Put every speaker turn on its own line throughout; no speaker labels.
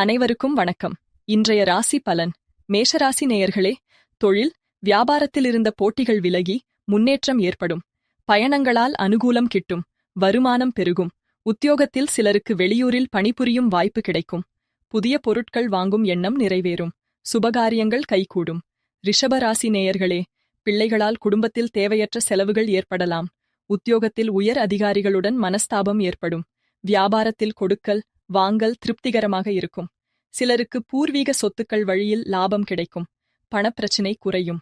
அனைவருக்கும் வணக்கம். இன்றைய ராசி பலன். மேஷராசி நேயர்களே தொழில் வியாபாரத்தில் இருந்த போட்டிகள் விலகி முன்னேற்றம் ஏற்படும். பயணங்களால் அனுகூலம் கிட்டும். வருமானம் பெருகும். உத்தியோகத்தில் சிலருக்கு வெளியூரில் பணிபுரியும் வாய்ப்பு கிடைக்கும். புதிய பொருட்கள் வாங்கும் எண்ணம் நிறைவேறும். சுபகாரியங்கள் கைகூடும். ரிஷபராசி நேயர்களே பிள்ளைகளால் குடும்பத்தில் தேவையற்ற செலவுகள் ஏற்படலாம். உத்தியோகத்தில் உயர் அதிகாரிகளுடன் மனஸ்தாபம் ஏற்படும். வியாபாரத்தில் கொடுக்கல் வாங்கல் திருப்திகரமாக இருக்கும். சிலருக்கு பூர்வீக சொத்துக்கள் வழியில் லாபம் கிடைக்கும். பணப்பிரச்சினை குறையும்.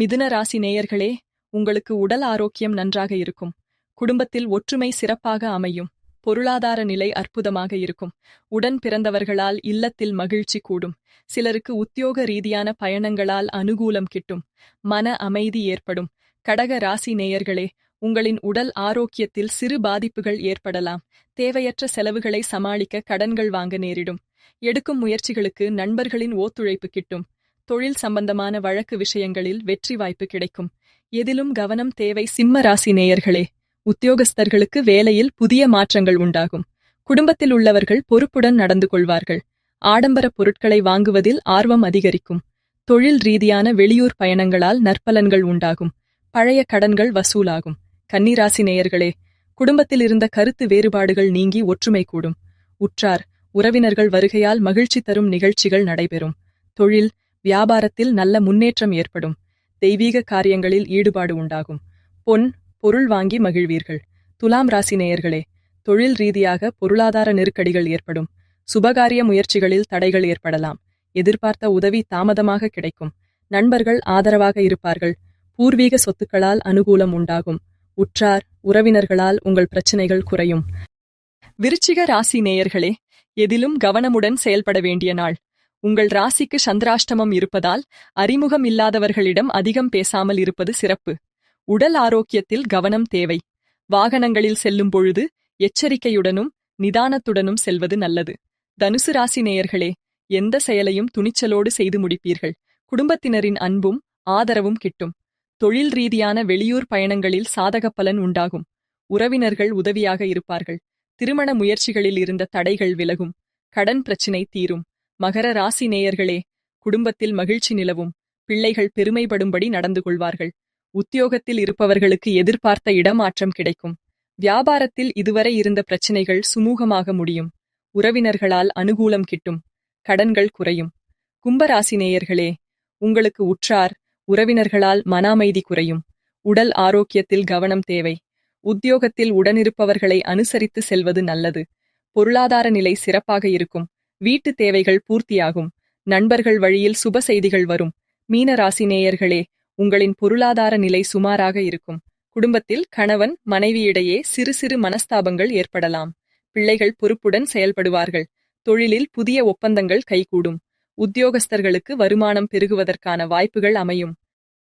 மிதுன ராசி நேயர்களே உங்களுக்கு உடல் ஆரோக்கியம் நன்றாக இருக்கும். குடும்பத்தில் ஒற்றுமை சிறப்பாக அமையும். பொருளாதார நிலை அற்புதமாக இருக்கும். உடன் பிறந்தவர்களால் இல்லத்தில் மகிழ்ச்சி கூடும். சிலருக்கு உத்தியோக ரீதியான பயணங்களால் அனுகூலம் கிட்டும். மன அமைதி ஏற்படும். கடக ராசி நேயர்களே உங்களின் உடல் ஆரோக்கியத்தில் சிறு பாதிப்புகள் ஏற்படலாம். தேவையற்ற செலவுகளை சமாளிக்க கடன்கள் வாங்க நேரிடும். எடுக்கும் முயற்சிகளுக்கு நண்பர்களின் ஒத்துழைப்பு கிட்டும். தொழில் சம்பந்தமான வழக்கு விஷயங்களில் வெற்றி வாய்ப்பு கிடைக்கும். எதிலும் கவனம் தேவை சிம்ம ராசி நேயர்களே. உத்தியோகஸ்தர்களுக்கு வேலையில் புதிய மாற்றங்கள் உண்டாகும். குடும்பத்தில் உள்ளவர்கள் பொறுப்புடன் நடந்து கொள்வார்கள். ஆடம்பர பொருட்களை வாங்குவதில் ஆர்வம் அதிகரிக்கும். தொழில் ரீதியான வெளியூர் பயணங்களால் நற்பலன்கள் உண்டாகும். பழைய கடன்கள் வசூலாகும். கன்னிராசி நேயர்களே குடும்பத்தில் இருந்த கருத்து வேறுபாடுகள் நீங்கி ஒற்றுமை கூடும். உற்றார் உறவினர்கள் வருகையால் மகிழ்ச்சி தரும் நிகழ்ச்சிகள் நடைபெறும். தொழில் வியாபாரத்தில் நல்ல முன்னேற்றம் ஏற்படும். தெய்வீக காரியங்களில் ஈடுபாடு உண்டாகும். பொன் பொருள் வாங்கி மகிழ்வீர்கள். துலாம் ராசி நேயர்களே தொழில் ரீதியாக பொருளாதார நெருக்கடிகள் ஏற்படும். சுபகாரிய முயற்சிகளில் தடைகள் ஏற்படலாம். எதிர்பார்த்த உதவி தாமதமாக கிடைக்கும். நண்பர்கள் ஆதரவாக இருப்பார்கள். பூர்வீக சொத்துக்களால் அனுகூலம் உண்டாகும். உற்றார் உறவினர்களால் உங்கள் பிரச்சனைகள் குறையும். விருச்சிக ராசி நேயர்களே எதிலும் கவனமுடன் செயல்பட வேண்டிய நாள். உங்கள் ராசிக்கு சந்திராஷ்டமம் இருப்பதால் அறிமுகம் இல்லாதவர்களிடம் அதிகம் பேசாமல் இருப்பது சிறப்பு. உடல் ஆரோக்கியத்தில் கவனம் தேவை. வாகனங்களில் செல்லும் பொழுது எச்சரிக்கையுடனும் நிதானத்துடனும் செல்வது நல்லது. தனுசு ராசி நேயர்களே எந்த செயலையும் துணிச்சலோடு செய்து முடிப்பீர்கள். குடும்பத்தினரின் அன்பும் ஆதரவும் கிட்டும். தொழில் ரீதியான வெளியூர் பயணங்களில் சாதக பலன் உண்டாகும். உறவினர்கள் உதவியாக இருப்பார்கள். திருமண முயற்சிகளில் இருந்த தடைகள் விலகும். கடன் பிரச்சினை தீரும். மகர ராசி நேயர்களே குடும்பத்தில் மகிழ்ச்சி நிலவும். பிள்ளைகள் பெருமைப்படும்படி நடந்து கொள்வார்கள். உத்தியோகத்தில் இருப்பவர்களுக்கு எதிர்பார்த்த இடமாற்றம் கிடைக்கும். வியாபாரத்தில் இதுவரை இருந்த பிரச்சினைகள் சுமூகமாக முடியும். உறவினர்களால் அனுகூலம் கிட்டும். கடன்கள் குறையும். கும்பராசி நேயர்களே உங்களுக்கு உற்றார் உறவினர்களால் மன அமைதி குறையும். உடல் ஆரோக்கியத்தில் கவனம் தேவை. உத்தியோகத்தில் உடனிருப்பவர்களை அனுசரித்து செல்வது நல்லது. பொருளாதார நிலை சிறப்பாக இருக்கும். வீட்டு தேவைகள் பூர்த்தியாகும். நண்பர்கள் வழியில் சுப செய்திகள் வரும். மீன ராசி நேயர்களே உங்களின் பொருளாதார நிலை சுமாராக இருக்கும். குடும்பத்தில் கணவன் மனைவியிடையே சிறு சிறு மனஸ்தாபங்கள் ஏற்படலாம். பிள்ளைகள் பொறுப்புடன் செயல்படுவார்கள். தொழிலில் புதிய ஒப்பந்தங்கள் கைகூடும். உத்தியோகஸ்தர்களுக்கு வருமானம் பெருகுவதற்கான வாய்ப்புகள் அமையும்.